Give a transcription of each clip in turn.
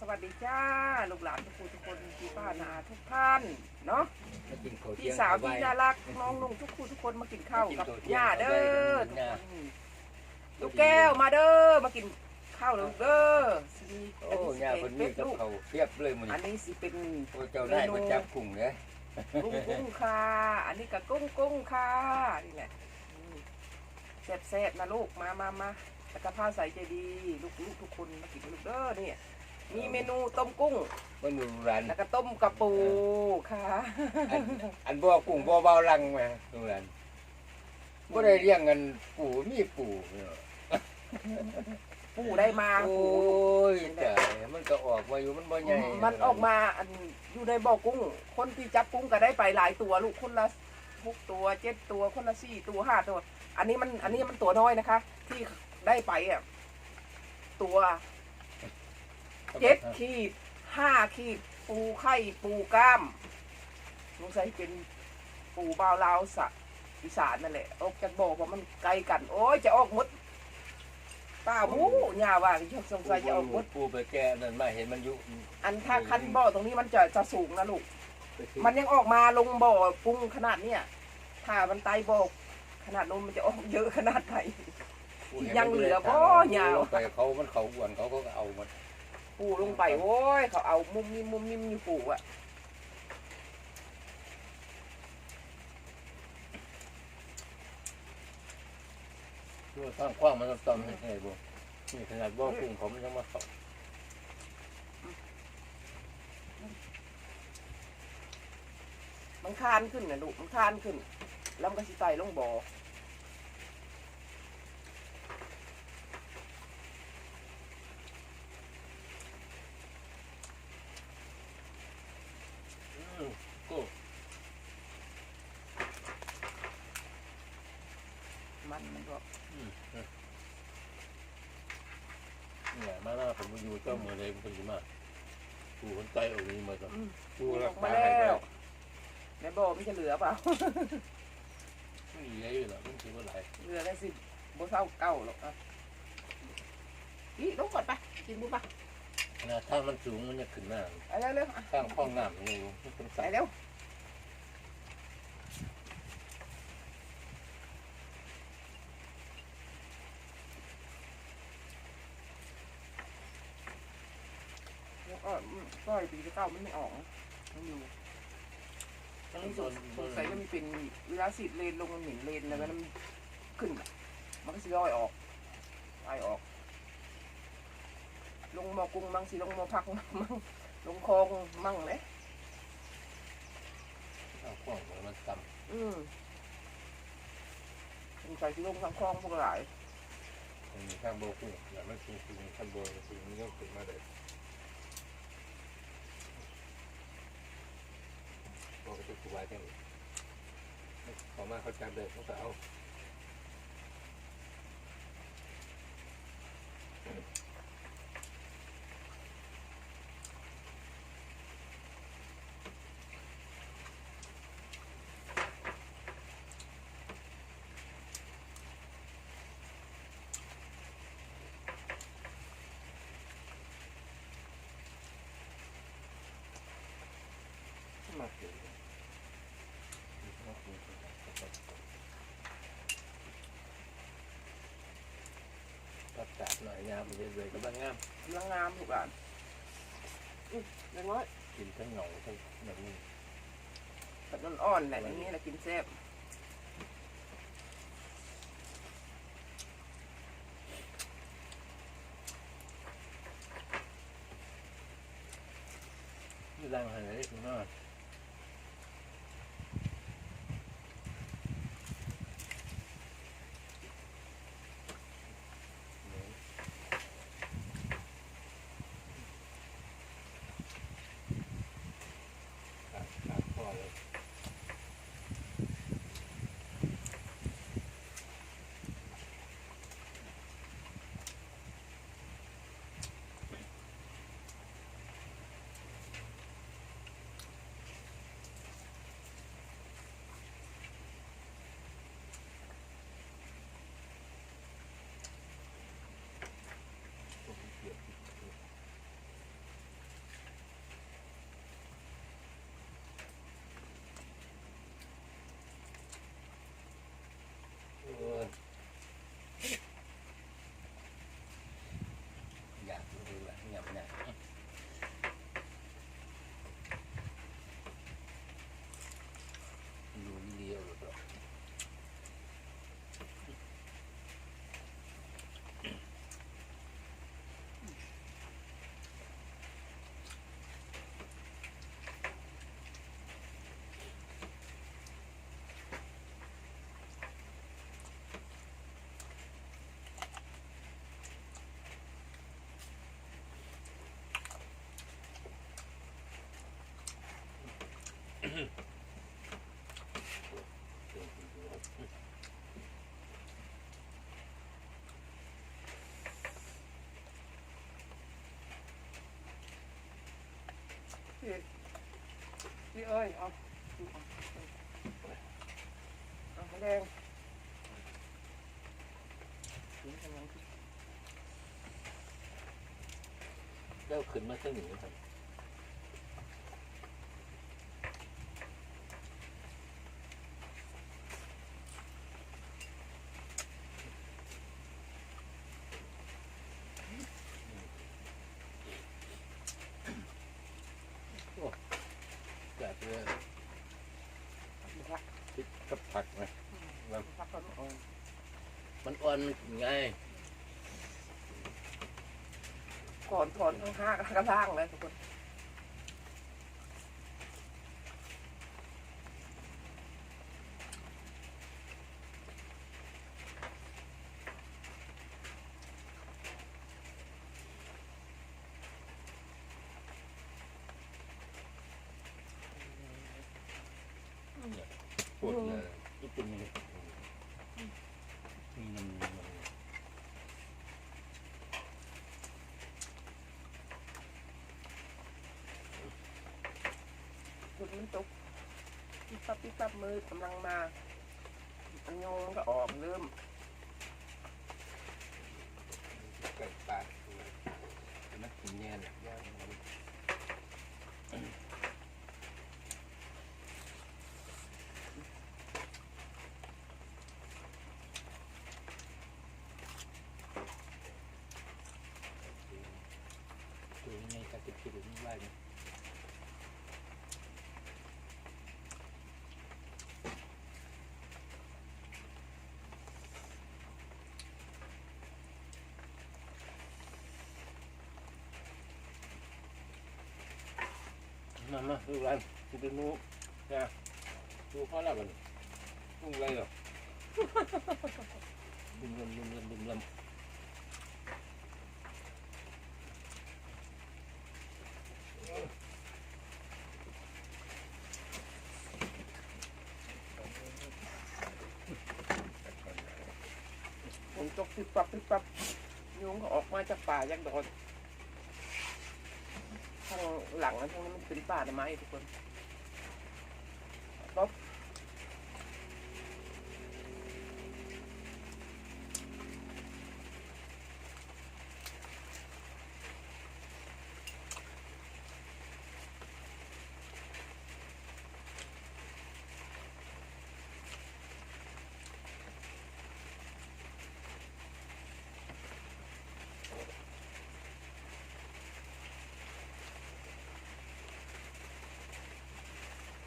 สวัสดีจ้าลูกหลานทุกคนทุกคนพี่ป้านาอาทุกท่านเนาะมากินข้าวเที่พี่ยงสาวเอไพี่น่ารักน้องลุงทุกคนทุกคนมากินข้าวกับย่าเด้อทุกคนลูกแก้วมาเด้อมากินข้าวเลยลูกเด้อสิโอ้ยาคนนี้กับเขาเทียบเลยมันอันนี้สิเป็น โอ้เจ้าได้มาจับกุ้งเลยกุ้งกุ้งค่ะ อันนี้ก็กุ้งกุ้งค่ะ นี่แหละอืมแซ่บๆนะลูก มามามาแล้วก็ผ้าใส่ใจดี ลูกลูกทุกคนมากินลูกเด้อเนี่ย มีเมนูต้มกุ้ง มันอยู่ร้านแล้วก็ต้มกระปูค่ะ อันอันบ่กุ้งบ่เบาลังมาตรงนั้นบ่ได้เลี้ยงกันปู่มีปู่เนาะปูได้มาโอ้ปูยแต่มันก็ออกมาอยู่มันบ่ใหญ่มันออกมาอันอยู่ในบ่อกุ้ง คนที่จับกุ้งก็ได้ไปหลายตัวลูกคนละหกตัวเจ็ดตัวคนละสี่ตัวห้าตัว อันนี้มันอันนี้มันตัวน้อยนะคะ ที่ได้ไปอะตัว เจ็ดขีดห้าขีด ปูไข่ปูกล้ามสงสัยเป็นปูบาวลาวสะอีสานนั่นแหละออกจากบ่อเพราะมันไกลกัน โอ้ยจะออกหมดป้าบูย่าว่าสงสัยจะออกหมดปู่ไปแก่นั่นมาเห็นมันอยู่อันถ้าคันบ่อตรงนี้มันจะจะสูงนะลูกมันยังออกมาลงบ่อปรุงขนาดเนี้ยถ้ามันไตบ่อขนาดนู้นมันจะออกเยอะขนาดไหนยังเหลือบ่ยาวไปเขามันเขาอ้วนเขาก็เอามัน ปูลงไปโอ้ยเขาเอามุมนิ่มมุมนิ่มอยู่ปูอะตัวตั้งกว้างมันต้องต้อมให้ไงบ่นี่ขนาดบ่กุ้งผมยังมาเขามันคานขึ้นนะลูกมันคานขึ้น แล้วมันก็สิไตลงบ่อ อืมกู มันมันก็อืมเนี่ยมาหน้าผมมาอยู่เจ้ามือเลยมันจะมากูคนใจเอานี้มาจ้ะอืมกูอรัอกกษามาให้แล้ได้วในบ่อมันจะเหลือเปล่าไม่มีอะไรอยู่หรอกมันคือว่าไหลเหลือได้สิบ่เท่าเก่าหรอกอะนี่ลงก่อนไปกินบุปะนะถ้ามันสูงมันจะขึ้นหน้าไปเร็วๆอะข้างห้องน้ำนี่มันเป็นไปสายเร็วแล้วก็อืมก้อยปีที่ เก้ามันไม่ออกนะมันอยู่ตอนนี้สงสงสัยมันเป็นเวลาสีดเลนลงมันหมิ่นเลนแล้วก็มันขึ้นอะมันก็สิลอยออกลอยออก ลงมอกุ้งมั่งสิลงมอพักมั่งลงคลองมั่งเลยข้างห้องมันต่อืมสงสัยสิลงทางคลองพวกหลายำมันมีข้างโบกุ้งแต่มันสูงสูงข้างโบสูงมันก็ขึ้นมา เลยบอกก็จะกูไว้แค่นี้ขอมาเขาจำเลยเขาจะเอามาเกิด ตัดจับหน่อยงามมันเลยกำลังงามกำลังงามถูกหลานอืมเล็กน้อยกินทั้งเหงาทั้งแบบนี้ผัดอ่อนๆแหละอย่างนี้แหละกินแซ่บที่ร่างหายได้ถึงมาก พี่เอ้ยเอาเอาแดงเจ้าขึ้นมาเส้นหนึ่งครับ จัดเลย นะครับ พริกกับผักไหม พักก่อนเอา มัน อ่อนไงก่อนถอนข้างห้าข้างล่างเลยทุกคนปวดเลยญี่ปุ่นนี่มีน้ำมัน ฝนมันตก ปิ๊บปั๊บปิ๊บปั๊บมือกำลังมาอันยงก็ออกเริ่ม ไก่ปลา มันกินแน่เลยย่างมันตัวยังไงก็ติดคิดถึงว่าเนี่ย มามาดูร้านดูดูนู้นะดูพ่อแล้วกันดูอะไรหรอดุมลำดุมลำดุมลำฝนตกปิ๊บปั๊บปิ๊บปั๊บยุงก็ออกมาจากป่ายักษ์โดน ทางหลังอันนี้มันเป็นป่าไม้ทุกคนป๊บ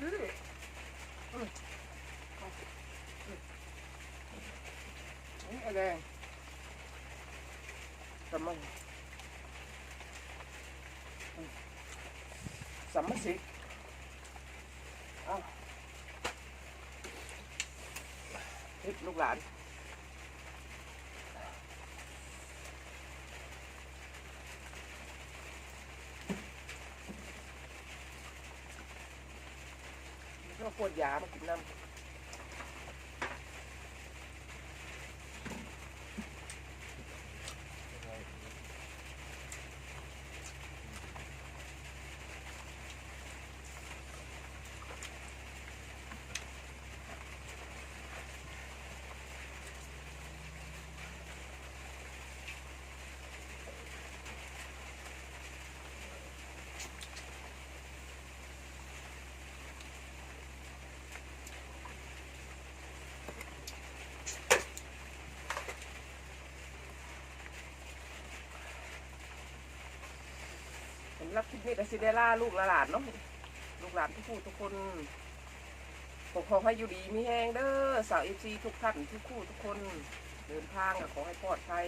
อืมอืมเอาอืม นี่อะไรสมมันอืมสัมมสิเอาทิปลูกหลานก็ปวดยามากินน้ำ รับคลิปนี้ก็สิได้ล่าลูกหลานเนาะลูกหลานทุกผู้ทุกคนปกครองให้อยู่ดีมีแห้งเด้อสาวเอฟซีทุกท่านทุกคู่ทุกคนเดินทางขอให้ปลอดภัย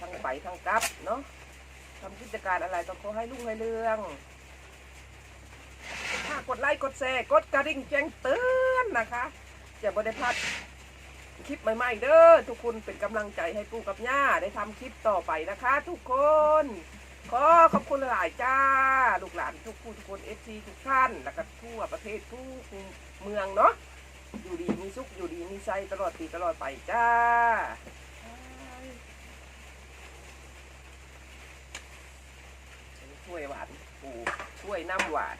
ทั้งไปทั้งกลับเนาะทำกิจการอะไรต้องขอให้ลุ่งให้เรื่องถ้ากดไลค์กดแชร์กดกระดิ่งแจ้งเตือนนะคะจะบ่ได้พลาดคลิปใหม่ๆเด้อทุกคนเป็นกำลังใจให้ปู่กับย่าได้ทำคลิปต่อไปนะคะ ทุกคน ขอขอบคุณหลายจ้า ลูกหลานทุกผู้ทุกคนเอฟซีทุกท่าน แล้วก็ทั่วประเทศทุกเมืองเนาะอยู่ดีมีสุขอยู่ดีมีใจตลอดปีตลอดไปจ้าช่วยหวานปูช่วยน้ำหวาน